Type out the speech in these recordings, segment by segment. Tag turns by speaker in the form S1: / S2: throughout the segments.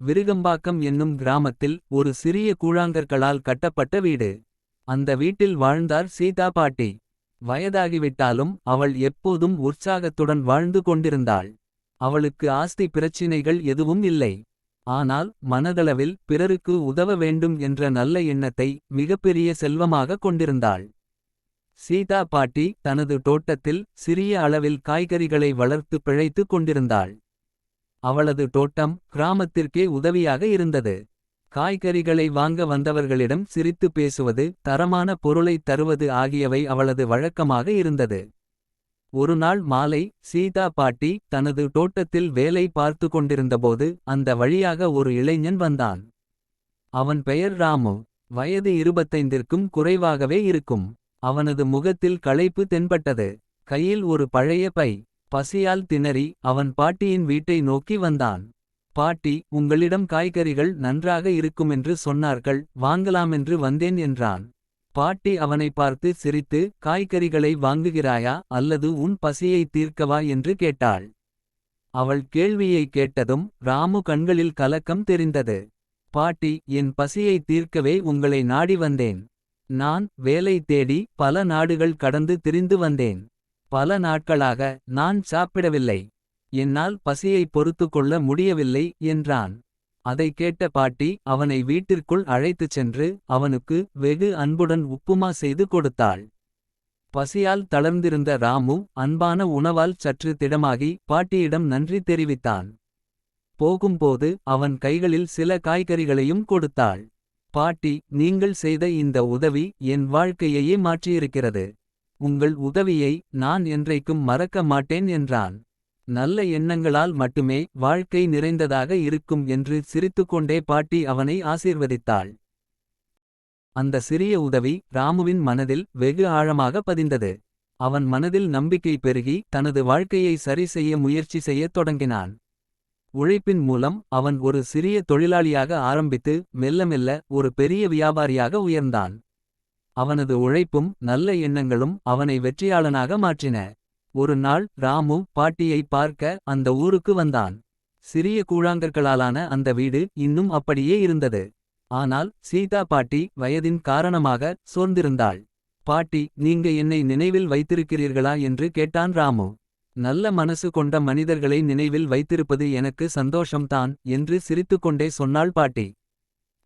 S1: விருகம்பாக்கம் என்னும் கிராமத்தில் ஒரு சிறிய கூழாங்கற்களால் கட்டப்பட்ட வீடு. அந்த வீட்டில் வாழ்ந்தார் சீதா பாட்டி. வயதாகிவிட்டாலும் அவள் எப்போதும் உற்சாகத்துடன் வாழ்ந்து கொண்டிருந்தாள். அவளுக்கு ஆஸ்தி பிரச்சினைகள் எதுவும் இல்லை. ஆனால் மனதளவில் பிறருக்கு உதவ வேண்டும் என்ற நல்ல எண்ணத்தை. மிகப்பெரிய செல்வமாக கொண்டிருந்தாள். சீதா பாட்டி தனது தோட்டத்தில் சிறிய அளவில் காய்கறிகளை வளர்த்து பிழைத்துக் கொண்டிருந்தாள். அவளது தோட்டம் கிராமத்திற்கே உதவியாக இருந்தது. காய்கறிகளை வாங்க வந்தவர்களிடம் சிரித்து பேசுவது. தரமான பொருளைத் தருவது ஆகியவை அவளது வழக்கமாக இருந்தது. ஒருநாள் மாலை சீதா பாட்டி தனது தோட்டத்தில் வேலை பார்த்து கொண்டிருந்தபோது. அந்த வழியாக ஒரு இளைஞன் வந்தான். அவன் பெயர் ராமு வயது இருபத்தைந்திற்கும் குறைவாகவே இருக்கும். அவனது முகத்தில் களைப்பு தென்பட்டது. கையில் ஒரு பழைய பை. பசியால் திணறி அவன் பாட்டியின் வீட்டை நோக்கி வந்தான். பாட்டி உங்களிடம் காய்கறிகள் நன்றாக இருக்குமென்று சொன்னார்கள். வாங்கலாமென்று வந்தேன் என்றான். பாட்டி அவனை பார்த்து சிரித்து காய்கறிகளை வாங்குகிறாயா. அல்லது உன் பசியை தீர்க்கவா என்று கேட்டாள். அவள் கேள்வியை கேட்டதும் ராமு கண்களில் கலக்கம் தெரிந்தது. பாட்டி என் பசியை தீர்க்கவே உங்களை நாடி வந்தேன். நான் வேலை தேடி பல நாடுகள் கடந்து திரிந்து வந்தேன். பல நாட்களாக நான் சாப்பிடவில்லை. என்னால் பசியை பொறுத்துக்கொள்ள முடியவில்லை என்றான். அதை கேட்ட பாட்டி அவனை வீட்டிற்குள் அழைத்துச் சென்று. அவனுக்கு வெகு அன்புடன் உப்புமா செய்து கொடுத்தாள். பசியால் தளர்ந்திருந்த ராமு அன்பான உணவால் சற்று திடமாகி. பாட்டியிடம் நன்றி தெரிவித்தான். போகும்போது அவன் கைகளில் சில காய்கறிகளையும் கொடுத்தாள். பாட்டி நீங்கள் செய்த இந்த உதவி என் வாழ்க்கையையே மாற்றியிருக்கிறது. உங்கள் உதவியை நான் என்றைக்கும் மறக்க மாட்டேன் என்றான். நல்ல எண்ணங்களால் மட்டுமே வாழ்க்கை நிறைந்ததாக இருக்கும் என்று சிரித்துக்கொண்டே பாட்டி அவனை ஆசீர்வதித்தாள். அந்த சிறிய உதவி ராமுவின் மனதில் வெகு ஆழமாக பதிந்தது. அவன் மனதில் நம்பிக்கை பெருகி தனது வாழ்க்கையை சரி செய்ய முயற்சி செய்யத் தொடங்கினான். உழைப்பின் மூலம் அவன் ஒரு சிறிய தொழிலாளியாக ஆரம்பித்து. மெல்ல மெல்ல ஒரு பெரிய வியாபாரியாக உயர்ந்தான். அவனது உழைப்பும் நல்ல எண்ணங்களும் அவனை வெற்றியாளனாக மாற்றின. ஒரு நாள் ராமு பாட்டியை பார்க்க அந்த ஊருக்கு வந்தான். சிறிய கூழாங்கற்களாலான அந்த வீடு இன்னும் அப்படியே இருந்தது. ஆனால் சீதா பாட்டி வயதின் காரணமாக சோர்ந்திருந்தாள். பாட்டி நீங்க என்னை நினைவில் வைத்திருக்கிறீர்களா என்று கேட்டான் ராமு. நல்ல மனசு கொண்ட மனிதர்களை நினைவில் வைத்திருப்பது எனக்கு சந்தோஷம்தான். என்று சிரித்துக்கொண்டே சொன்னாள் பாட்டி.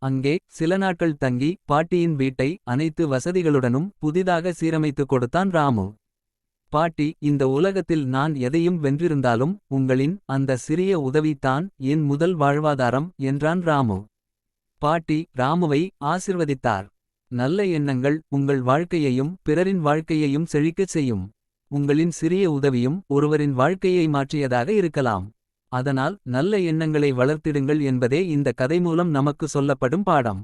S1: அங்கே சில நாட்கள் தங்கி பாட்டியின் வீட்டை அனைத்து வசதிகளுடனும். புதிதாக சீரமைத்துக் கொடுத்தான் ராமு. பாட்டி இந்த உலகத்தில் நான் எதையும் வென்றிருந்தாலும். உங்களின் அந்த சிறிய உதவி தான் என் முதல் வாழ்வாதாரம். என்றான் ராமு. பாட்டி ராமுவை ஆசிர்வதித்தார். நல்ல எண்ணங்கள் உங்கள் வாழ்க்கையையும் பிறரின் வாழ்க்கையையும் செழிக்கச் செய்யும். உங்களின் சிறிய உதவியும் ஒருவரின் வாழ்க்கையை மாற்றியதாக இருக்கலாம். அதனால் நல்ல எண்ணங்களை வளர்த்திடுங்கள் என்பதே இந்த கதை மூலம் நமக்கு சொல்லப்படும் பாடம்.